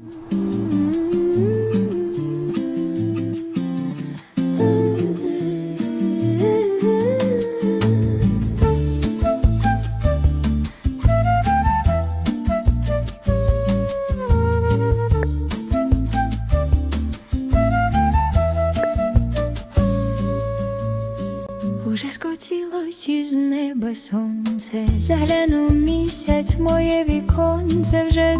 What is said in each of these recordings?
Уже скотілось із неба сонце, заглянув місяць моє віконце, вже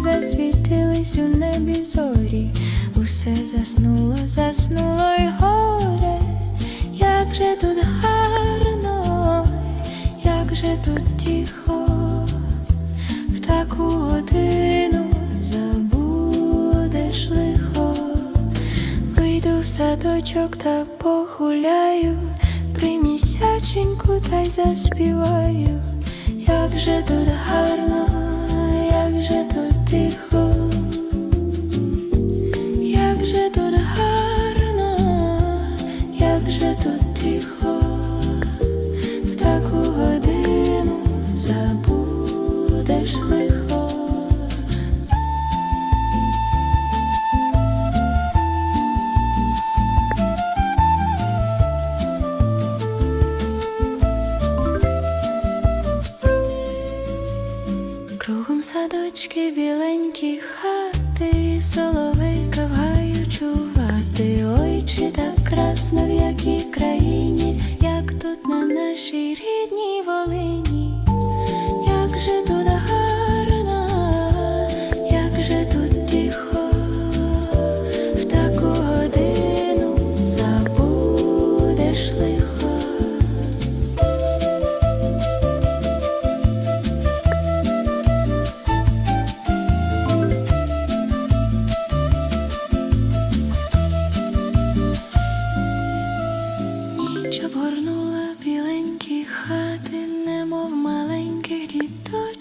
засвітились у небі зорі, усе заснуло, заснуло й горе, як же тут гарно, як же тут тихо, в таку годину забудеш лихо. Вийду в садочок та погуляю, примісяченьку та й заспіваю, як же тут гарно, як же тут тихо, в таку годину забудеш лихо. Кругом садочки, біленькі хати, соловейка в гаю чувати. Ой, чи так нашій рідній Волині, як же тут гарно, як же тут тихо, в таку годину забудеш лихо. Ніч обгорнула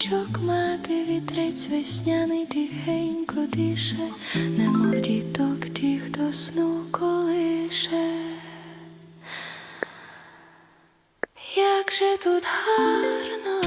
діточок мати, вітрець весняний тихенько дише, немов діток ті, хто сну колише. Як же тут гарно,